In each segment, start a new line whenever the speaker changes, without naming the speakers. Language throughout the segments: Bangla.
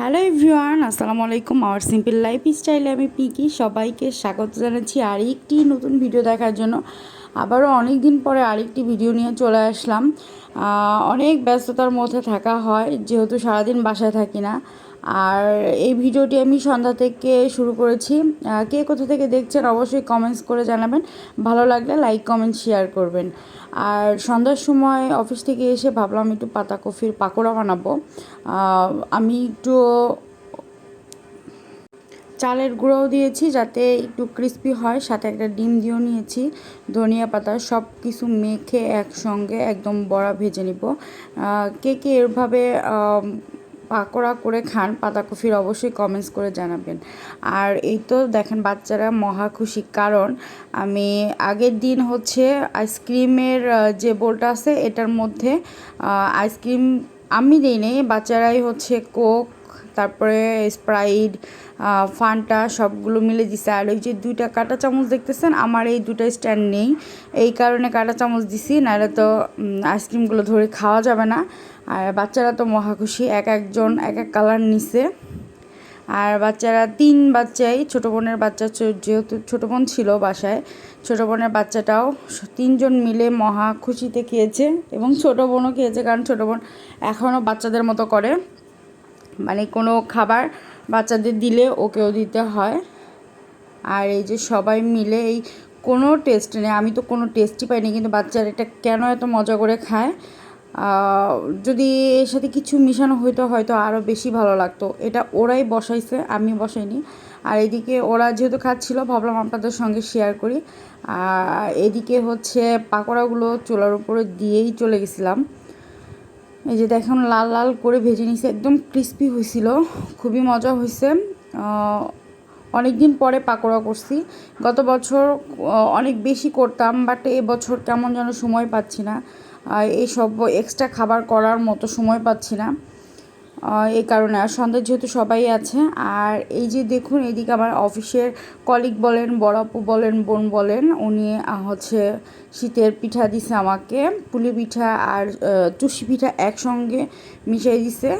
হ্যালো এভরিওয়ান, আসসালামু আলাইকুম। আমার সিম্পল লাইফ স্টাইলে আমি পিকি সবাইকে স্বাগত জানাচ্ছি আরেকটি নতুন ভিডিও দেখার জন্য। আবারও অনেক দিন পরে আরেকটি ভিডিও নিয়ে চলে আসলাম। অনেক ব্যস্ততার মধ্যে থাকা হয়, যেহেতু সারাদিন বাসায় থাকি না। আর এই ভিডিওটি আমি সন্ধ্যা থেকে শুরু করেছি। কে কোথা থেকে দেখছেন অবশ্যই কমেন্টস করে জানাবেন। ভালো লাগলে লাইক কমেন্ট শেয়ার করবেন। আর সন্ধ্যার সময় অফিস থেকে এসে ভাবলাম একটু পাতা কফির পাকোড়া বানাবো। আমি একটু চালের গুঁড়োও দিয়েছি যাতে একটু ক্রিস্পি হয়। সাথে একটা ডিম দিয়েও নিয়েছি। ধনিয়া পাতা সব কিছু মেখে একসঙ্গে একদম বড়া ভেজে নিব। কে কে আম, পাকোড়া করে খান, পাতাকপির অবশ্যই কমেন্টস করে জানাবেন। আর এই তো দেখেন বাচ্চারা মহা খুশি, কারণ আমি আগের দিন হচ্ছে আইসক্রিমের যে বোলটা আছে এটার মধ্যে আইসক্রিম আমি দিই নেই, বাচ্চারাই হচ্ছে কোক তারপরে স্প্রাইট ফান্টা সবগুলো মিলে দিছে। আর ওই যে দুইটা কাঁটা চামচ দেখতেছেন, আমার এই দুটো স্ট্যান্ড নেই। এই কারণে কাঁটা চামচ দিছি, নাহলে তো আইসক্রিমগুলো ধরে খাওয়া যাবে না। আর বাচ্চারা তো মহা খুশি, এক একজন, এক এক কালার নিছে। আর বাচ্চারা তিন বাচ্চাই, ছোটো বোনের বাচ্চা যেহেতু ছোটো বোন ছিল বাসায়, ছোটো বোনের বাচ্চাটাও তিনজন মিলে মহা খুশিতে খেয়েছে এবং ছোটো বোনও খেয়েছে, কারণ ছোটো বোন এখনও বাচ্চাদের মতো করে। মানে কোনো খাবার বাচ্চাদের দিলে ওকেও দিতে হয়। আর এই যে সবাই মিলে এই কোনো টেস্ট নেই। আমি তো কোনো টেস্টই পাইনি, কিন্তু বাচ্চারা এটা কেন এত মজা করে খায়? যদি এর সাথে কিছু মিশানো হইতো, হয়তো আরও বেশি ভালো লাগতো। এটা ওরাই বসাইছে, আমি বসাইনি। আর এদিকে ওরা যেহেতু খাচ্ছিল, ভাবলাম আপনাদের সঙ্গে শেয়ার করি। আর এদিকে হচ্ছে পাকোড়াগুলো চুলার উপরে দিয়েই চলে গেছিলাম। এই যে দেখুন, লাল লাল করে ভেজে নিছে একদম ক্রিস্পি হয়েছিল, খুবই মজা হয়েছে। অনেক দিন পরে পাকোড়া করছি। গত বছর অনেক বেশি করতাম বাট বছর কেমন যেন সময় পাচ্ছি না। এইসব এই সব এক্সট্রা খাবার করার মতো সময় পাচ্ছি না। এই কারণে। আর সন্ধ্যা যেহেতু সবাই আছে, আর এই যে দেখুন, এদিকে আমার অফিসের কলিগ বলেন, বড় আপু বলেন, বোন বলেন, উনি হচ্ছে শীতের পিঠা দিছে আমাকে, পুলি পিঠা আর টুসি পিঠা একসঙ্গে মিশিয়ে দিছে।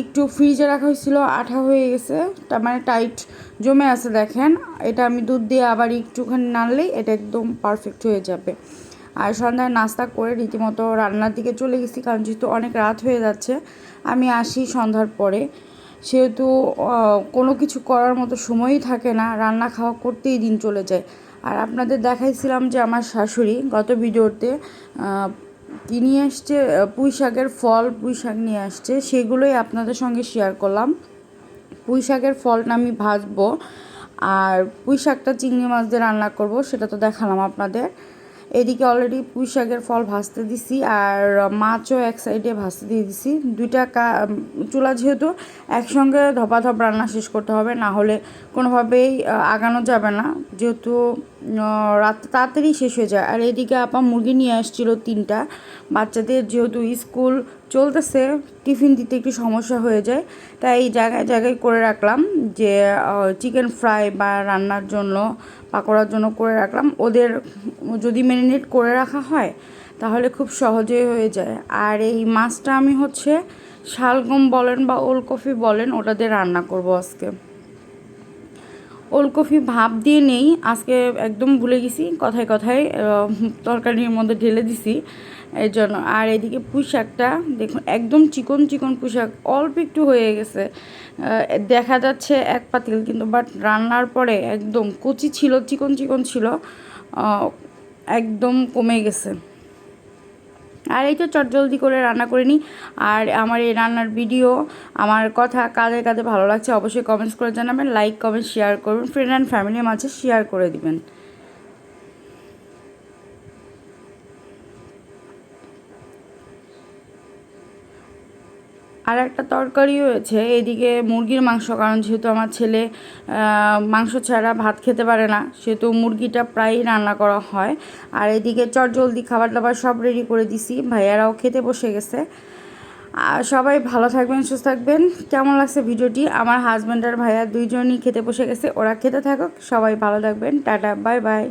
একটু ফ্রিজে রাখা হয়েছিল, আঠা হয়ে গেছে তার মানে টাইট জমে আছে দেখেন। এটা আমি দুধ দিয়ে আবার একটুখানি নাড়লেই এটা একদম পারফেক্ট হয়ে যাবে। আর সন্ধ্যায় নাস্তা করে রীতিমতো রান্নার দিকে চলে গেছি কারণ যেহেতু অনেক রাত হয়ে যাচ্ছে আমি আসি সন্ধ্যার পরে। সেহেতু কোনো কিছু করার মতো সময়ই থাকে না রান্না খাওয়া করতেই দিন চলে যায়। আর আপনাদের দেখাইছিলাম যে আমার শাশুড়ি গত ভিডিওতে আহ, কি নিয়ে আসছে পুঁই শাকের ফল পুঁই শাক নিয়ে আসছে সেগুলোই আপনাদের সঙ্গে শেয়ার করলাম। পুঁই শাকের ফলটা আমি ভাজবো আর পুঁই শাকটা চিংড়ি মাছ দিয়ে রান্না করব সেটা তো দেখালাম আপনাদের। এদিকে অলরেডি পুঁই শাকের ফল ভাজতে দিছি আর মাছও এক সাইডে ভাজতে দিয়ে দিছি। দুইটা কা চুলা যেহেতু, একসঙ্গে ধপাধপ রান্না শেষ করতে হবে, না হলে কোনোভাবেই আগানো যাবে না। যেহেতু রাত তাড়াতাড়ি শেষ হয়ে যায়। আর এদিকে আপা মুরগি নিয়ে আসছিল তিনটা। বাচ্চাদের যেহেতু স্কুল চলতেছে, টিফিন দিতে একটু সমস্যা হয়ে যায়। তাই এই জায়গায় জায়গায় করে রাখলাম যে চিকেন ফ্রাই বা রান্নার জন্য, পাকোড়ার জন্য করে রাখলাম। ওদের যদি ম্যারিনেট করে রাখা হয়, তাহলে খুব সহজেই হয়ে যায়। আর এই মাছটা আমি হচ্ছে শালগম বলেন বা ওলকফি বলেন, ওটা দিয়ে রান্না করব আজকে। ওলকফি ভাপ দিয়ে নেই, আজকে একদম ভুলে গেছি, কথায় কথায় তরকারির মধ্যে ঢেলে দিছি, এর জন্য। আর এদিকে পুঁই শাকটা, দেখুন, একদম চিকন চিকন পুঁই শাক, অল্প একটু হয়ে গেছে। দেখা যাচ্ছে এক পাতিল, কিন্তু বাট রান্নার পরে একদম কচি ছিল, চিকন চিকন ছিল একদম কমে গেছে। আর এই তো চটজলদি করে রান্না করে নিই। আর আমার এই রান্নার ভিডিও, আমার কথা কাঁধে কাঁধে ভালো লাগছে, অবশ্যই কমেন্টস করে জানাবেন লাইক কমেন্ট শেয়ার করুন ফ্রেন্ড অ্যান্ড ফ্যামিলির মাঝে শেয়ার করে দিবেন। আর একটা তরকারি হয়েছে, এদিকে মুরগির মাংস, কারণ যেহেতু আমার ছেলে মাংস ছাড়া ভাত খেতে পারে না, সেহেতু মুরগিটা প্রায়ই রান্না করা হয়। আর এদিকে চট জলদি খাবার দাবার সব রেডি করে দিছি, ভাইয়ারাও খেতে বসে গেছে। আর সবাই ভালো থাকবেন, সুস্থ থাকবেন। কেমন লাগছে ভিডিওটি? আমার হাজব্যান্ড আর ভাইয়া দুইজনই খেতে বসে গেছে, ওরা খেতে থাকুক, সবাই ভালো থাকবেন। Tata bye bye